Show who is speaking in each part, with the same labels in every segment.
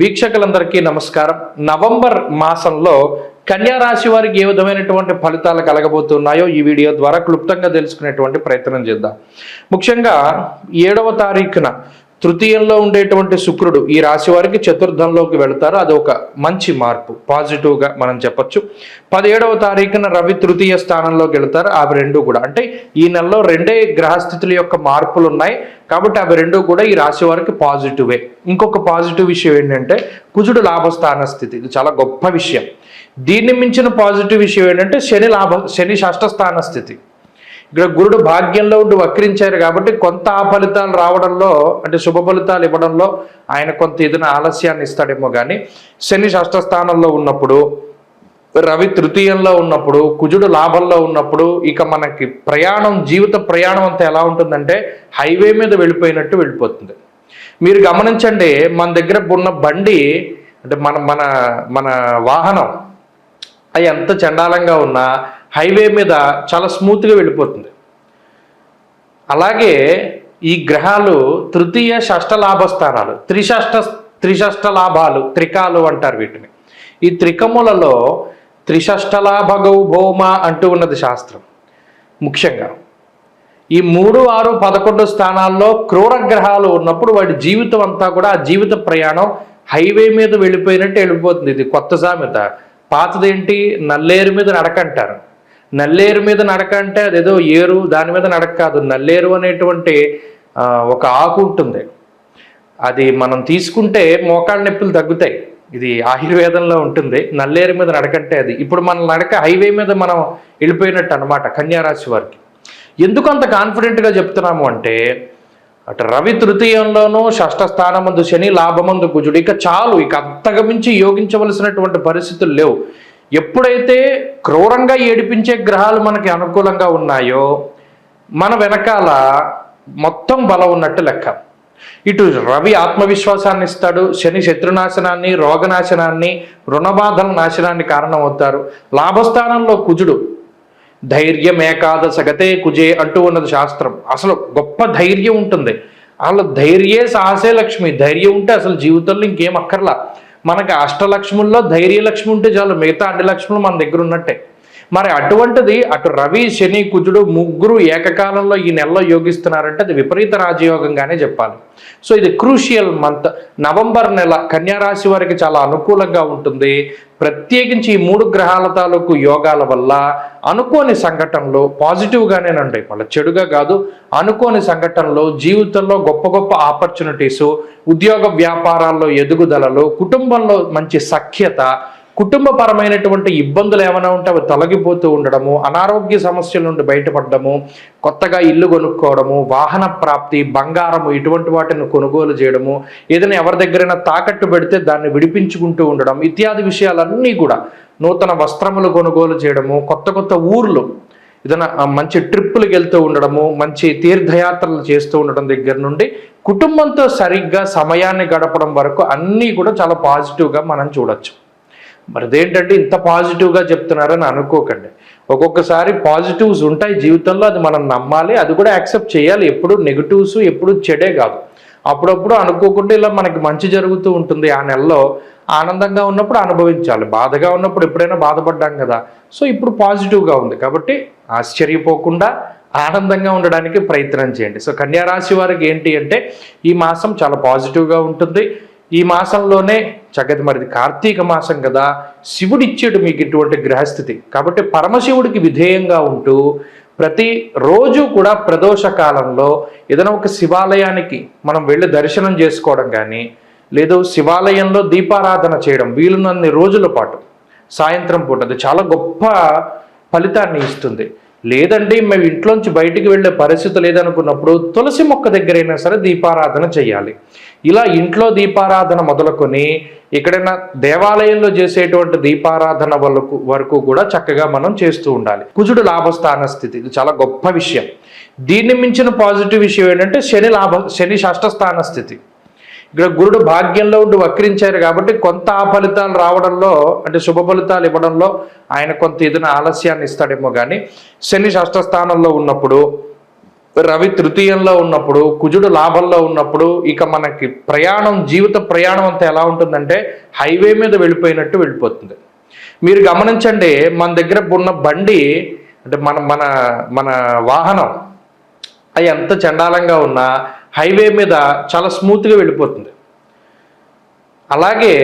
Speaker 1: వీక్షకులందరికీ నమస్కారం. నవంబర్ మాసంలో కన్యా రాశి వారికి ఏ విధమైనటువంటి ఫలితాలు కలగబోతున్నాయో ఈ వీడియో ద్వారా క్లుప్తంగా తెలుసుకునేటువంటి ప్రయత్నం చేద్దాం. ముఖ్యంగా ఏడవ తారీఖున తృతీయంలో ఉండేటువంటి శుక్రుడు ఈ రాశి వారికి చతుర్థంలోకి వెళతారు. అది ఒక మంచి మార్పు. పాజిటివ్గా మనం చెప్పొచ్చు. పదిహేడవ తారీఖున రవి తృతీయ స్థానంలోకి వెళతారు. అవి రెండు కూడా. అంటే ఈ నెలలో రెండే గ్రహస్థితుల యొక్క మార్పులు ఉన్నాయి కాబట్టి అవి రెండు కూడా ఈ రాశి వారికి పాజిటివే. ఇంకొక పాజిటివ్ విషయం ఏంటంటే కుజుడు లాభస్థాన స్థితి. ఇది చాలా గొప్ప విషయం. దీన్ని మించిన పాజిటివ్ విషయం ఏంటంటే శని లాభ శని షష్ఠ స్థాన స్థితి. గురుడు భాగ్యంలో ఉండి వక్రించారు కాబట్టి కొంత ఆ ఫలితాలు రావడంలో అంటే శుభ ఫలితాలు ఇవ్వడంలో ఆయన కొంత ఏదైనా ఆలస్యాన్ని ఇస్తాడేమో కానీ శని షష్టస్థానంలో ఉన్నప్పుడు రవి తృతీయంలో ఉన్నప్పుడు కుజుడు లాభంలో ఉన్నప్పుడు ఇక మనకి ప్రయాణం జీవిత ప్రయాణం అంతా ఎలా ఉంటుందంటే హైవే మీద వెళ్ళిపోయినట్టు వెళ్ళిపోతుంది. మీరు గమనించండి మన దగ్గర ఉన్న బండి అంటే మన మన మన వాహనం అది ఎంత చండాలంగా ఉన్నా హైవే మీద చాలా స్మూత్గా వెళ్ళిపోతుంది. అలాగే ఈ గ్రహాలు తృతీయ షష్ఠ లాభస్థానాలు త్రిషష్ట త్రిషష్ట లాభాలు త్రికాలు అంటారు వీటిని. ఈ త్రికములలో త్రిషష్టలాభగౌ భౌమ అంటూ ఉన్నది శాస్త్రం ముఖ్యంగా. ఈ మూడు ఆరు పదకొండు స్థానాల్లో క్రూర గ్రహాలు ఉన్నప్పుడు వాడి జీవితం అంతా కూడా ఆ జీవిత ప్రయాణం హైవే మీద వెళ్ళిపోయినట్టు వెళ్ళిపోతుంది. ఇది కొత్త సామెత. పాతదేంటి? నల్లేరు మీద నడకంటారు. నల్లేరు మీద నడక అంటే అదేదో ఏరు దాని మీద నడక కాదు. నల్లేరు అనేటువంటి ఒక ఆకు ఉంటుంది. అది మనం తీసుకుంటే మోకాళ్ళ నొప్పులు తగ్గుతాయి. ఇది ఆయుర్వేదంలో ఉంటుంది. నల్లేరు మీద నడకంటే అది. ఇప్పుడు మన నడక హైవే మీద మనం వెళ్ళిపోయినట్టు అనమాట కన్యారాశి వారికి. ఎందుకు అంత కాన్ఫిడెంట్గా చెప్తున్నాము అంటే అటు రవి తృతీయంలోనూ షష్ఠ స్థానమందు శని లాభమందు కుజుడు. ఇక చాలు ఇక అంతకు మించి యోగించవలసినటువంటి పరిస్థితులు లేవు. ఎప్పుడైతే క్రూరంగా ఏడిపించే గ్రహాలు మనకి అనుకూలంగా ఉన్నాయో మన వెనకాల మొత్తం బలం ఉన్నట్టు లెక్క. ఇటు రవి ఆత్మవిశ్వాసాన్ని ఇస్తాడు శని శత్రునాశనాన్ని రోగనాశనాన్ని రుణబాధల నాశనాన్ని కారణమవుతారు. లాభస్థానంలో కుజుడు ధైర్యం ఏకాదశ గతే కుజే అంటూ ఉన్నది శాస్త్రం. అసలు గొప్ప ధైర్యం ఉంటుంది. అసలు ధైర్యే సాహసే లక్ష్మి. ధైర్యం ఉంటే అసలు జీవితంలో ఇంకేం అక్కర్లా. మనకి అష్టలక్ష్ముల్లో ధైర్యలక్ష్మి ఉంటే చాలు మిగతా అన్ని లక్ష్ములు మన దగ్గర ఉన్నట్టే. మరి అటువంటిది అటు రవి శని కుజుడు ముగ్గురు ఏకకాలంలో ఈ నెలలో యోగిస్తున్నారంటే అది విపరీత రాజయోగంగానే చెప్పాలి. సో ఇది క్రూషియల్ మంత్. నవంబర్ నెల కన్యారాశి వారికి చాలా అనుకూలంగా ఉంటుంది. ప్రత్యేకించి ఈ మూడు గ్రహాల తాలూకు యోగాల వల్ల అనుకోని సంఘటనలు పాజిటివ్గానే ఉంటాయి మళ్ళీ చెడుగా కాదు అనుకోని సంఘటనలు జీవితంలో గొప్ప గొప్ప ఆపర్చునిటీస్ ఉద్యోగ వ్యాపారాల్లో ఎదుగుదలలు కుటుంబంలో మంచి సఖ్యత కుటుంబపరమైనటువంటి ఇబ్బందులు ఏమైనా ఉంటే అవి తొలగిపోతూ ఉండడము అనారోగ్య సమస్యల నుండి బయటపడడము కొత్తగా ఇల్లు కొనుక్కోవడము వాహన ప్రాప్తి బంగారము ఇటువంటి వాటిని కొనుగోలు చేయడము ఏదైనా ఎవరి దగ్గరైనా తాకట్టు పెడితే దాన్ని విడిపించుకుంటూ ఉండడం ఇత్యాది విషయాలన్నీ కూడా నూతన వస్త్రములు కొనుగోలు చేయడము కొత్త కొత్త ఊర్లు ఏదైనా మంచి ట్రిప్పులకు వెళ్తూ ఉండడము మంచి తీర్థయాత్రలు చేస్తూ ఉండడం దగ్గర నుండి కుటుంబంతో సరిగ్గా సమయాన్ని గడపడం వరకు అన్నీ కూడా చాలా పాజిటివ్గా మనం చూడొచ్చు. మరి అదేంటంటే ఇంత పాజిటివ్గా చెప్తున్నారని అనుకోకండి. ఒక్కొక్కసారి పాజిటివ్స్ ఉంటాయి జీవితంలో అది మనం నమ్మాలి అది కూడా యాక్సెప్ట్ చేయాలి. ఎప్పుడు నెగిటివ్స్ ఎప్పుడు చెడే కాదు. అప్పుడప్పుడు అనుకోకుండా ఇలా మనకి మంచి జరుగుతూ ఉంటుంది. ఆ నెలలో ఆనందంగా ఉన్నప్పుడు అనుభవించాలి. బాధగా ఉన్నప్పుడు ఎప్పుడైనా బాధపడ్డాం కదా. సో ఇప్పుడు పాజిటివ్గా ఉంది. కాబట్టి ఆశ్చర్యపోకుండా ఆనందంగా ఉండడానికి ప్రయత్నం చేయండి. సో కన్యారాశి వారికి ఏంటి అంటే ఈ మాసం చాలా పాజిటివ్గా ఉంటుంది. ఈ మాసంలోనే చక్కది మరిది కార్తీక మాసం కదా శివుడు మీకు ఇటువంటి గ్రహస్థితి. కాబట్టి పరమశివుడికి విధేయంగా ఉంటూ ప్రతి రోజు కూడా ప్రదోష కాలంలో ఏదైనా ఒక శివాలయానికి మనం వెళ్ళి దర్శనం చేసుకోవడం కానీ లేదు శివాలయంలో దీపారాధన చేయడం వీలున్నన్ని రోజుల పాటు సాయంత్రం పూట అది చాలా గొప్ప ఫలితాన్ని ఇస్తుంది. లేదండి మేము ఇంట్లోంచి బయటికి వెళ్ళే పరిస్థితి లేదనుకున్నప్పుడు తులసి మొక్క దగ్గరైనా సరే దీపారాధన చేయాలి. ఇలా ఇంట్లో దీపారాధన మొదలుకొని ఎక్కడైనా దేవాలయంలో చేసేటువంటి దీపారాధన వరకు వరకు కూడా చక్కగా మనం చేస్తూ ఉండాలి. కుజుడు లాభస్థాన స్థితి ఇది చాలా గొప్ప విషయం. దీన్ని మించిన పాజిటివ్ విషయం ఏంటంటే శని లాభ శని షష్టస్థాన స్థితి. ఇక్కడ గురుడు భాగ్యంలో ఉండి వక్రించారు కాబట్టి కొంత ఆ ఫలితాలు రావడంలో అంటే శుభ ఫలితాలు ఇవ్వడంలో ఆయన కొంత ఏదైనా ఆలస్యాన్ని ఇస్తాడేమో కానీ శని షష్ఠస్థానంలో ఉన్నప్పుడు రవి తృతీయంలో ఉన్నప్పుడు కుజుడు లాభంలో ఉన్నప్పుడు ఇక మనకి ప్రయాణం జీవిత ప్రయాణం అంతా ఎలా ఉంటుందంటే హైవే మీద వెళ్ళిపోయినట్టు వెళ్ళిపోతుంది. మీరు గమనించండి మన దగ్గర ఉన్న బండి అంటే మన మన మన వాహనం అది ఎంత చండాలంగా ఉన్నా హైవే మీద చాలా స్మూత్గా వెళ్ళిపోతుంది. అలాగే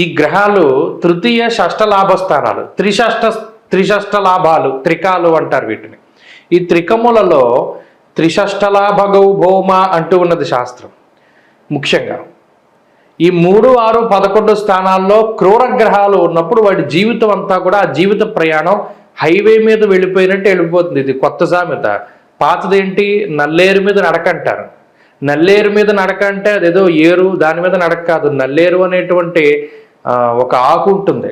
Speaker 1: ఈ గ్రహాలు తృతీయ షష్ఠ లాభస్థానాలు త్రిషష్ట త్రిషష్ట లాభాలు త్రికాలు అంటారు వీటిని. ఈ త్రికములలో త్రిషష్టలాభగౌ భౌమ అంటూ ఉన్నది శాస్త్రం. ముఖ్యంగా ఈ మూడు ఆరు పదకొండు స్థానాల్లో క్రూర గ్రహాలు ఉన్నప్పుడు వాడి జీవితం అంతా కూడా ఆ జీవిత ప్రయాణం హైవే మీద వెళ్ళిపోయినట్టు వెళ్ళిపోతుంది. ఇది కొత్త సామెత పాతదేంటి? నల్లేరు మీద నడకంటారు. నల్లేరు మీద నడక అంటే అదేదో ఏరు దాని మీద నడక కాదు. నల్లేరు అనేటువంటి ఒక ఆకు ఉంటుంది.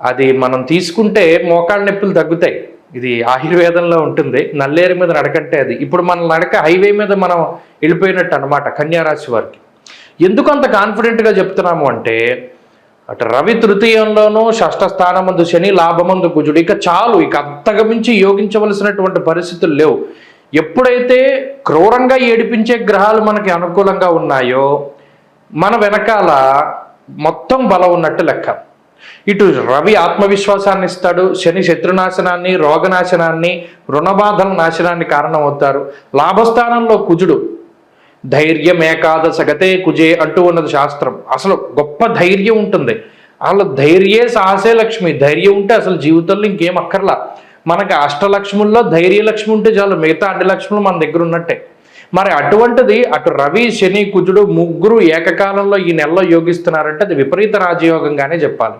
Speaker 1: అది మనం తీసుకుంటే మోకాళ్ళ నొప్పులు తగ్గుతాయి. ఇది ఆయుర్వేదంలో ఉంటుంది. నల్లేరు మీద నడకంటే అది. ఇప్పుడు మన నడక హైవే మీద మనం వెళ్ళిపోయినట్టు అనమాట కన్యారాశి వారికి. ఎందుకు అంత కాన్ఫిడెంట్గా చెప్తున్నాము అంటే అటు రవి తృతీయంలోనూ షష్ఠ స్థానమందు శని లాభమందు కుజుడు. ఇక చాలు ఇక అంతగా మించి యోగించవలసినటువంటి పరిస్థితులు లేవు. ఎప్పుడైతే క్రూరంగా ఏడిపించే గ్రహాలు మనకి అనుకూలంగా ఉన్నాయో మన వెనకాల మొత్తం బలం ఉన్నట్టు లెక్క. ఇటు రవి ఆత్మవిశ్వాసాన్ని ఇస్తాడు శని శత్రునాశనాన్ని రోగనాశనాన్ని రుణబాధల నాశనాన్ని కారణమవుతారు. లాభస్థానంలో కుజుడు ధైర్యం ఏకాదశగతే కుజే అంటూ ఉన్నది శాస్త్రం. అసలు గొప్ప ధైర్యం ఉంటుంది. అసలు ధైర్యే సాహసే లక్ష్మి. ధైర్యం ఉంటే అసలు జీవితంలో ఇంకేం అక్కర్లా. మనకి అష్టలక్ష్ముల్లో ధైర్య లక్ష్మి ఉంటే చాలు మిగతా అన్ని లక్ష్ములు మన దగ్గర ఉన్నట్టే. మరి అటువంటిది అటు రవి శని కుజుడు ముగ్గురు ఏకకాలంలో ఈ నెలలో యోగిస్తున్నారంటే అది విపరీత రాజయోగంగానే చెప్పాలి.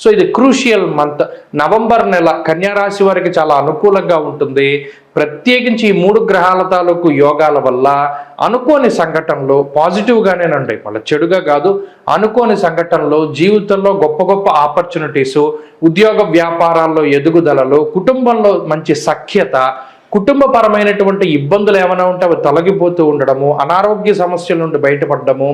Speaker 1: సో ఇది క్రూషియల్ మంత్. నవంబర్ నెల కన్యారాశి వారికి చాలా అనుకూలంగా ఉంటుంది. ప్రత్యేకించి ఈ మూడు గ్రహాల తాలూకు యోగాల వల్ల అనుకోని సంఘటనలు పాజిటివ్గానే ఉంటాయి మళ్ళీ చెడుగా కాదు అనుకోని సంఘటనలు జీవితంలో గొప్ప గొప్ప ఆపర్చునిటీసు ఉద్యోగ వ్యాపారాల్లో ఎదుగుదలలు కుటుంబంలో మంచి సఖ్యత కుటుంబపరమైనటువంటి ఇబ్బందులు ఏమైనా ఉంటే అవి తొలగిపోతూ ఉండడము అనారోగ్య సమస్యల నుండి బయటపడడము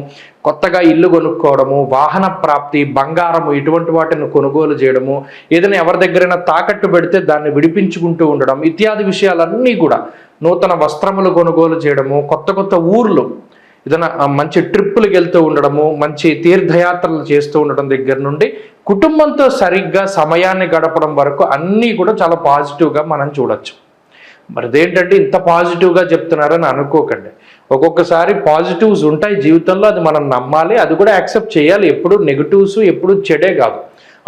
Speaker 1: కొత్తగా ఇల్లు కొనుక్కోవడము వాహన ప్రాప్తి బంగారము ఇటువంటి వాటిని కొనుగోలు చేయడము ఏదైనా ఎవరి దగ్గరైనా తాకట్టు పెడితే దాన్ని విడిపించుకుంటూ ఉండడం ఇత్యాది విషయాలన్నీ కూడా నూతన వస్త్రములు కొనుగోలు చేయడము కొత్త కొత్త ఊర్లు ఏదైనా మంచి ట్రిప్పులకు వెళ్తూ ఉండడము మంచి తీర్థయాత్రలు చేస్తూ ఉండడం దగ్గర నుండి కుటుంబంతో సరిగ్గా సమయాన్ని గడపడం వరకు అన్నీ కూడా చాలా పాజిటివ్గా మనం చూడొచ్చు. మరి అదేంటంటే ఇంత పాజిటివ్గా చెప్తున్నారని అనుకోకండి. ఒక్కొక్కసారి పాజిటివ్స్ ఉంటాయి జీవితంలో అది మనం నమ్మాలి అది కూడా యాక్సెప్ట్ చేయాలి. ఎప్పుడు నెగిటివ్స్ ఎప్పుడు చెడే కాదు.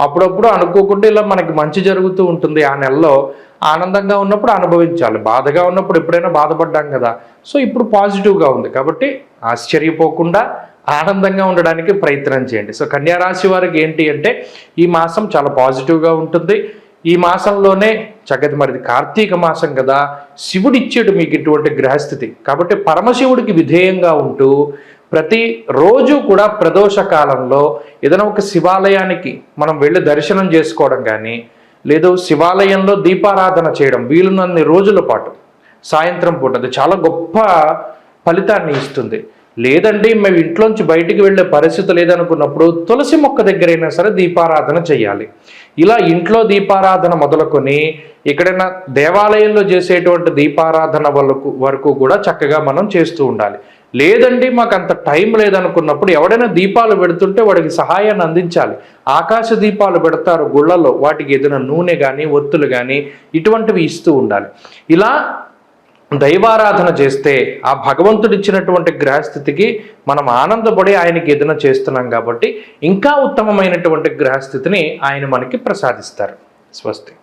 Speaker 1: అప్పుడప్పుడు అనుకోకుండా ఇలా మనకి మంచి జరుగుతూ ఉంటుంది ఆ నెలలో. ఆనందంగా ఉన్నప్పుడు అనుభవించాలి. బాధగా ఉన్నప్పుడు ఎప్పుడైనా బాధపడ్డాం కదా. సో ఇప్పుడు పాజిటివ్గా ఉంది. కాబట్టి ఆశ్చర్యపోకుండా ఆనందంగా ఉండడానికి ప్రయత్నం చేయండి. సో కన్యారాశి వారికి ఏంటి అంటే ఈ మాసం చాలా పాజిటివ్గా ఉంటుంది. ఈ మాసంలోనే చక్కటి మరిది కార్తీక మాసం కదా శివుడిచ్చాడు మీకు ఇటువంటి గ్రహస్థితి. కాబట్టి పరమశివుడికి విధేయంగా ఉంటూ ప్రతి రోజు కూడా ప్రదోష కాలంలో ఏదైనా ఒక శివాలయానికి మనం వెళ్ళి దర్శనం చేసుకోవడం కానీ లేదు శివాలయంలో దీపారాధన చేయడం వీలున్నన్ని రోజుల పాటు సాయంత్రం పూట. అది చాలా గొప్ప ఫలితాన్ని ఇస్తుంది. లేదండి మేము ఇంట్లోంచి బయటికి వెళ్ళే పరిస్థితి లేదనుకున్నప్పుడు తులసి మొక్క దగ్గరైనా సరే దీపారాధన చేయాలి. ఇలా ఇంట్లో దీపారాధన మొదలుకొని ఎక్కడైనా దేవాలయంలో చేసేటువంటి దీపారాధన వరకు వరకు కూడా చక్కగా మనం చేస్తూ ఉండాలి. లేదండి మాకు అంత టైం లేదనుకున్నప్పుడు ఎవడైనా దీపాలు పెడుతుంటే వాడికి సహాయాన్ని అందించాలి. ఆకాశ దీపాలు పెడతారు గుళ్ళలో వాటికి ఏదైనా నూనె కానీ ఒత్తులు కానీ ఇటువంటివి ఇస్తూ ఉండాలి. ఇలా దైవారాధన చేస్తే ఆ భగవంతుడు ఇచ్చినటువంటి గ్రహస్థితికి మనం ఆనందపడి ఆయనకి ఏదైనా చేస్తున్నాం కాబట్టి ఇంకా ఉత్తమమైనటువంటి గ్రహస్థితిని ఆయన మనకి ప్రసాదిస్తారు. స్వస్తి.